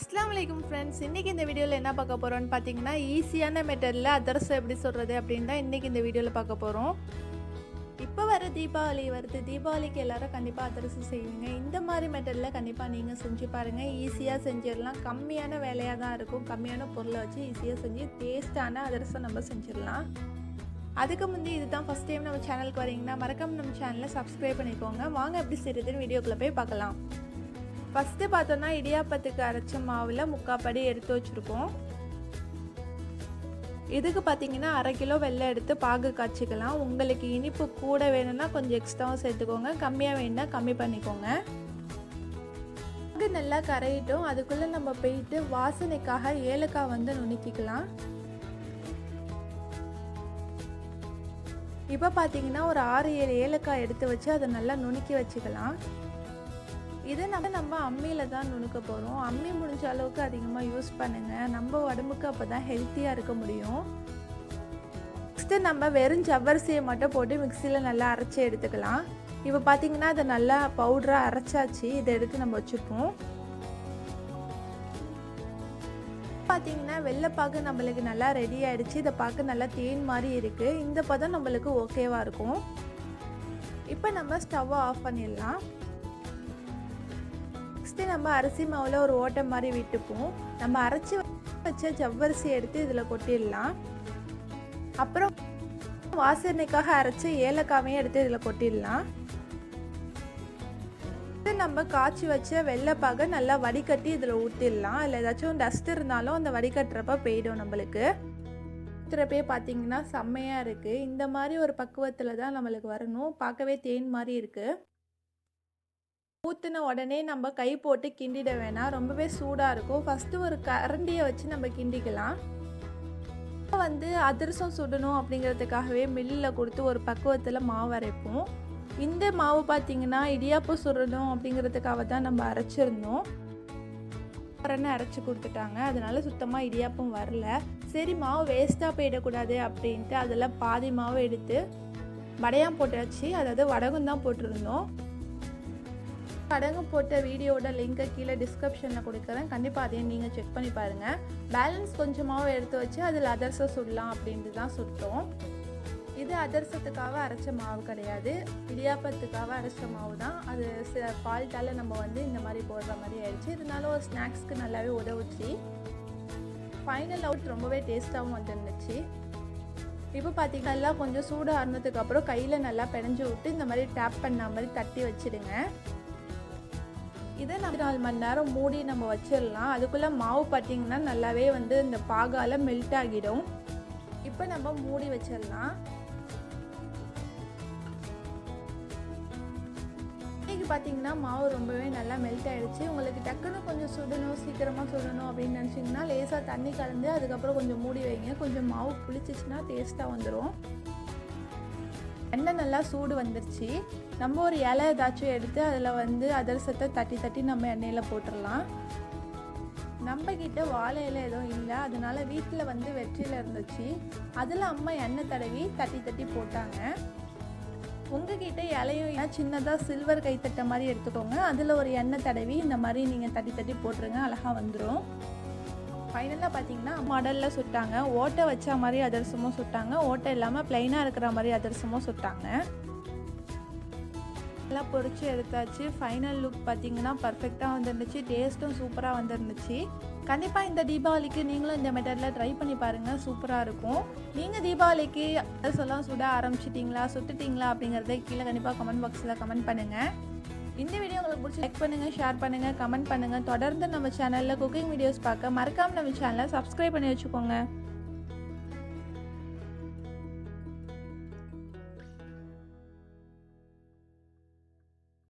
அஸ்லாம் வலைக்கம் ஃப்ரெண்ட்ஸ் இன்றைக்கி இந்த வீடியோவில் என்ன பார்க்க போகிறோன்னு பார்த்தீங்கன்னா ஈஸியான மெத்தடில் அதர்ஸ் எப்படி சொல்கிறது அப்படின்னு தான் இன்றைக்கி இந்த வீடியோவில் பார்க்க போகிறோம் இப்போ வர தீபாவளி வருது. தீபாவளிக்கு எல்லாரும் கண்டிப்பாக அதிரசம் செய்வீங்க. இந்த மாதிரி மெத்தடில் கண்டிப்பாக நீங்கள் செஞ்சு பாருங்கள் ஈஸியாக செஞ்சிடலாம். கம்மியான வேலையாக தான் இருக்கும். கம்மியான பொருளை வச்சு ஈஸியாக செஞ்சு டேஸ்ட்டான அதிரசம் நம்ம செஞ்சிடலாம். அதுக்கு முந்தி இதுதான் ஃபஸ்ட் டைம் நம்ம சேனலுக்கு வரீங்கன்னா மறக்காம நம்ம சேனலை சப்ஸ்கிரைப் பண்ணிக்கோங்க. வாங்க எப்படி செய்கிறதுன்னு வீடியோக்குள்ளே போய் பார்க்கலாம். ஃபஸ்ட்டு பார்த்தோன்னா இடியாப்பத்துக்கு அரைச்ச மாவில் முக்காப்படி எடுத்து வச்சுருக்கோம். இதுக்கு பார்த்தீங்கன்னா அரை கிலோ வெள்ளம் எடுத்து பாகு காய்ச்சிக்கலாம். உங்களுக்கு இனிப்பு கூட வேணும்னா கொஞ்சம் எக்ஸ்ட்ராவும் சேர்த்துக்கோங்க. கம்மியாக வேணும்னா கம்மி பண்ணிக்கோங்க. பாகு நல்லா கரையிட்டும். அதுக்குள்ளே நம்ம போயிட்டு வாசனைக்காக ஏலக்காய் வந்து நுணுக்கிக்கலாம். இப்போ பார்த்தீங்கன்னா ஒரு ஆறு ஏழு ஏலக்காய் எடுத்து வச்சு அதை நல்லா நுணுக்கி வச்சுக்கலாம். இதை நம்ம நம்ம அம்மியில் தான் நுணுக்க போகிறோம் அம்மி முடிஞ்ச அளவுக்கு அதிகமாக யூஸ் பண்ணுங்கள் நம்ம உடம்புக்கு அப்போ தான் ஹெல்த்தியாக இருக்க முடியும். நெக்ஸ்ட்டு நம்ம வெறும் ஜவ்வரிசியை மட்டும் போட்டு மிக்சியில் நல்லா அரைச்சி எடுத்துக்கலாம். இப்போ பார்த்தீங்கன்னா அதை நல்லா பவுடராக அரைச்சாச்சு. இதை எடுத்து நம்ம வச்சுப்போம். பார்த்தீங்கன்னா வெள்ளைப்பாக்கு நம்மளுக்கு நல்லா ரெடி ஆகிடுச்சு இதை பார்க்க நல்லா தேன் மாதிரி இருக்குது இந்த பதம் நம்மளுக்கு ஓகேவாக இருக்கும். இப்போ நம்ம ஸ்டவ்வை ஆஃப் பண்ணிடலாம். ஃபஸ்ட்டு நம்ம அரிசி மாவில் ஒரு ஓட்டை மாதிரி விட்டுப்போம். நம்ம அரைச்சி வச்ச ஜவ்வரிசி எடுத்து இதில் கொட்டிடலாம். அப்புறம் வாசனைக்காக அரைச்ச ஏலக்காவையும் எடுத்து இதில் கொட்டிடலாம். நம்ம காய்ச்சி வச்ச வெள்ளைப்பாக நல்லா வடிகட்டி இதில் ஊற்றிடலாம் இல்லை ஏதாச்சும் டஸ்ட் இருந்தாலும் அந்த வடிகட்டுறப்ப போயிடும் நம்மளுக்கு. ஊற்றுறப்பே பார்த்தீங்கன்னா செம்மையாக இருக்குது இந்த மாதிரி ஒரு பக்குவத்தில் தான் நம்மளுக்கு வரணும். பார்க்கவே தேன் மாதிரி இருக்குது ஊற்றின உடனே நம்ம கை போட்டு கிண்டிட வேணாம். ரொம்பவே சூடாக இருக்கும். ஃபஸ்ட்டு ஒரு கரண்டியை வச்சு நம்ம கிண்டிக்கலாம். வந்து அதிரசம் சுடணும் அப்படிங்கிறதுக்காகவே மில்லில் கொடுத்து ஒரு பக்குவத்தில் மாவு அரைப்போம். இந்த மாவு பார்த்தீங்கன்னா இடியாப்பம் சுடணும் அப்படிங்கிறதுக்காக தான் நம்ம அரைச்சிருந்தோம். உடனே அரைச்சி கொடுத்துட்டாங்க. அதனால சுத்தமாக இடியாப்பம் வரல. சரி மாவு வேஸ்ட்டாக போயிடக்கூடாது அப்படின்ட்டு அதில் பாதி மாவு எடுத்து வடையாம் போட்டாச்சு. அதாவது வடகம் தான் போட்டிருந்தோம். கடங்கு போட்ட வீடியோட லிங்கை கீழே டிஸ்கிரிப்ஷனில் கொடுக்குறேன். கண்டிப்பாக அதையும் நீங்கள் செக் பண்ணி பாருங்கள் பேலன்ஸ் கொஞ்சமாகவும் எடுத்து வச்சு அதில் அதர்சம் சுடலாம் அப்படின்ட்டு தான் சுட்டோம். இது அதர்சத்துக்காக அரைச்ச மாவு கிடையாது. இடியாப்பத்துக்காக அரைச்ச மாவு தான். அது ஃபால்ட்டால் நம்ம வந்து இந்த மாதிரி போடுற மாதிரி ஆயிடுச்சு. இதனால ஒரு ஸ்நாக்ஸ்க்கு நல்லாவே உதவுச்சு. ஃபைனல் அவுட் ரொம்பவே டேஸ்ட்டாகவும் வந்துருந்துச்சு. இப்போ பார்த்தீங்கன்னா எல்லாம் கொஞ்சம் சூடாக இருந்ததுக்கப்புறம் கையில் நல்லா பிணைஞ்சு விட்டு இந்த மாதிரி டேப் பண்ண மாதிரி தட்டி வச்சுடுங்க. இதை நம்ம நாலு மணி நேரம் மூடி நம்ம வச்சிடலாம். அதுக்குள்ளே மாவு பார்த்தீங்கன்னா நல்லாவே வந்து இந்த பாகால் மெல்ட் ஆகிடும். இப்போ நம்ம மூடி வச்சிடலாம். இன்றைக்கி பார்த்தீங்கன்னா மாவு ரொம்பவே நல்லா மெல்ட் ஆகிடுச்சு உங்களுக்கு டக்குன்னு கொஞ்சம் சுடணும் சீக்கிரமாக சுடணும் அப்படின்னு நினச்சிங்கன்னா லேசாக தண்ணி கலந்து அதுக்கப்புறம் கொஞ்சம் மூடி வைங்க. கொஞ்சம் மாவு புளிச்சிச்சுன்னா டேஸ்ட்டாக வந்துடும் எண்ணெய் நல்லா சூடு வந்துருச்சு. நம்ம ஒரு இலை ஏதாச்சும் எடுத்து அதில் வந்து அதிரசத்தை தட்டி தட்டி நம்ம எண்ணெயில் போட்டுடலாம். நம்ம கிட்ட வாழை இலை எதுவும் இல்லை. அதனால வீட்டில் வந்து வெற்றியில் இருந்துச்சு. அதில் அம்மா எண்ணெய் தடவி தட்டி தட்டி போட்டாங்க. உங்ககிட்ட இலையும் சின்னதாக சில்வர் கைத்தட்டை மாதிரி எடுத்துக்கோங்க. அதில் ஒரு எண்ணெய் தடவி இந்த மாதிரி நீங்கள் தட்டி தட்டி போட்டுருங்க அழகாக வந்துடும் ஃபைனலாக பார்த்தீங்கன்னா மடலில் சுட்டாங்க. ஓட்டை வச்ச மாதிரி அதிரசமும் சுட்டாங்க. ஓட்டை இல்லாமல் ப்ளைனாக இருக்கிற மாதிரி அதிரசமும் சுட்டாங்க. நல்லா பொறிச்சு எடுத்தாச்சு. ஃபைனல் லுக் பார்த்தீங்கன்னா பர்ஃபெக்டாக வந்துருந்துச்சு. டேஸ்ட்டும் சூப்பராக வந்துருந்துச்சு. கண்டிப்பாக இந்த தீபாவளிக்கு நீங்களும் இந்த மெத்தடில் ட்ரை பண்ணி பாருங்கள் சூப்பராக இருக்கும். நீங்கள் தீபாவளிக்கு அதெல்லாம் சுட ஆரம்பிச்சிட்டிங்களா? சுட்டுட்டிங்களா? அப்படிங்கிறத கீழே கண்டிப்பாக கமெண்ட் பாக்ஸில் கமெண்ட் பண்ணுங்கள் இந்த வீடியோ உங்களுக்கு பிடிச்சி லைக் பண்ணுங்கள் ஷேர் பண்ணுங்கள் கமெண்ட் பண்ணுங்கள் தொடர்ந்து நம்ம சேனலில் குக்கிங் வீடியோஸ் பார்க்க மறக்காமல் நம்ம சேனலை சப்ஸ்கிரைப் பண்ணி வச்சுக்கோங்க.